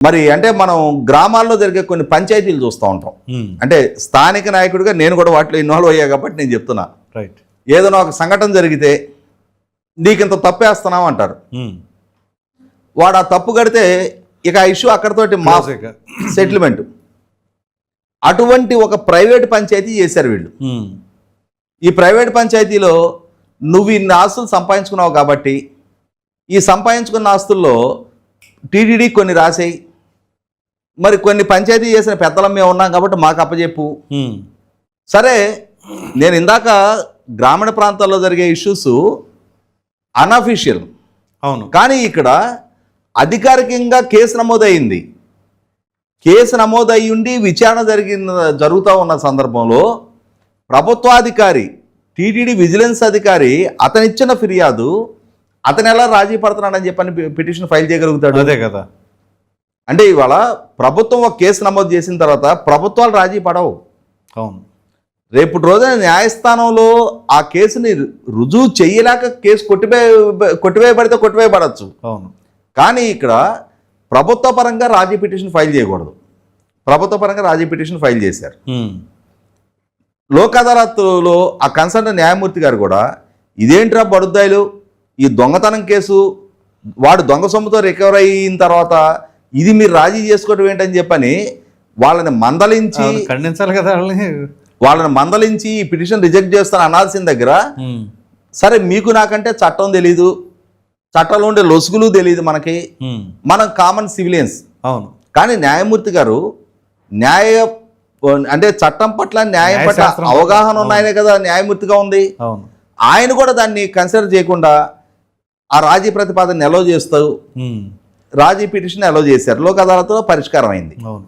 మరి అంటే మనం గ్రామాల్లో జరిగే కొన్ని పంచాయతీలు చూస్తూ ఉంటాం. అంటే స్థానిక నాయకుడిగా నేను కూడా వాటిలో ఇన్వాల్వ్ అయ్యా కాబట్టి నేను చెప్తున్నా. రైట్. ఏదైనా ఒక సంఘటన జరిగితే నీకింత తప్పేస్తున్నావు అంటారు. వాడు ఆ తప్పు కడితే ఇక ఆ ఇష్యూ అక్కడతోటి మా. సెటిల్మెంట్ అటువంటి ఒక ప్రైవేట్ పంచాయతీ చేశారు వీళ్ళు. ఈ ప్రైవేట్ పంచాయతీలో నువ్వు ఇన్ని ఆస్తులు సంపాదించుకున్నావు కాబట్టి ఈ సంపాదించుకున్న ఆస్తుల్లో టీటీడీ కొన్ని రాసేయి మరి కొన్ని పంచాయతీ చేసిన పెద్దలం మేము ఉన్నాం కాబట్టి మాకు అప్పచెప్పు సరే నేను ఇందాక గ్రామీణ ప్రాంతాల్లో జరిగే ఇష్యూస్ అన్అఫీషియల్ అవును. కానీ ఇక్కడ అధికారికంగా కేసు నమోదైంది. కేసు నమోదయ్యి ఉండి విచారణ జరిగిన జరుగుతూ ఉన్న సందర్భంలో ప్రభుత్వాధికారి టీటీడీ విజిలెన్స్ అధికారి అతనిచ్చిన ఫిర్యాదు అతను ఎలా రాజీ పడుతున్నాడని చెప్పని పిటిషన్ ఫైల్ చేయగలుగుతాడు? అదే కదా. అంటే ఇవాళ ప్రభుత్వం ఒక కేసు నమోదు చేసిన తర్వాత ప్రభుత్వాలు రాజీ పడవు. అవును. రేపు రోజున న్యాయస్థానంలో ఆ కేసుని రుజువు చేయలేక కేసు కొట్టివే కొట్టివేయబడితే కొట్టివేయబడచ్చు. అవును. కానీ ఇక్కడ ప్రభుత్వ పరంగా రాజీ పిటిషన్ ఫైల్ చేయకూడదు. ప్రభుత్వ పరంగా రాజీ పిటిషన్ ఫైల్ చేశారు. లోక్ అదాలత్లో ఆ కన్సల్ట్ న్యాయమూర్తి గారు కూడా ఇదేంట్రా బడుద్దాయిలు? ఈ దొంగతనం కేసు వాడు దొంగ సొమ్ముతో రికవర్ అయిన తర్వాత ఇది మీరు రాజీ చేసుకోవడం ఏంటని చెప్పని వాళ్ళని మందలించి ఖండించాలి కదా వాళ్ళని. వాళ్ళని మందలించి ఈ పిటిషన్ రిజెక్ట్ చేస్తాను అనాల్సిన దగ్గర సరే మీకు నాకంటే చట్టం తెలీదు చట్టంలో ఉండే లొసుగులు తెలియదు మనకి. మనం కామన్ సివిలియన్స్ అవును. కానీ న్యాయమూర్తి గారు న్యాయ అంటే చట్టం పట్ల న్యాయం పట్ల అవగాహన ఉన్నాయనే కదా న్యాయమూర్తిగా ఉంది. ఆయన కూడా దాన్ని కన్సిడర్ చేయకుండా ఆ రాజీ ప్రతిపాదన ఎలో చేస్తూ ఉమ్, రాజీ పిటిషన్ అలో చేశారు. లోక్ అదాలత్లో పరిష్కారం అయింది అవును.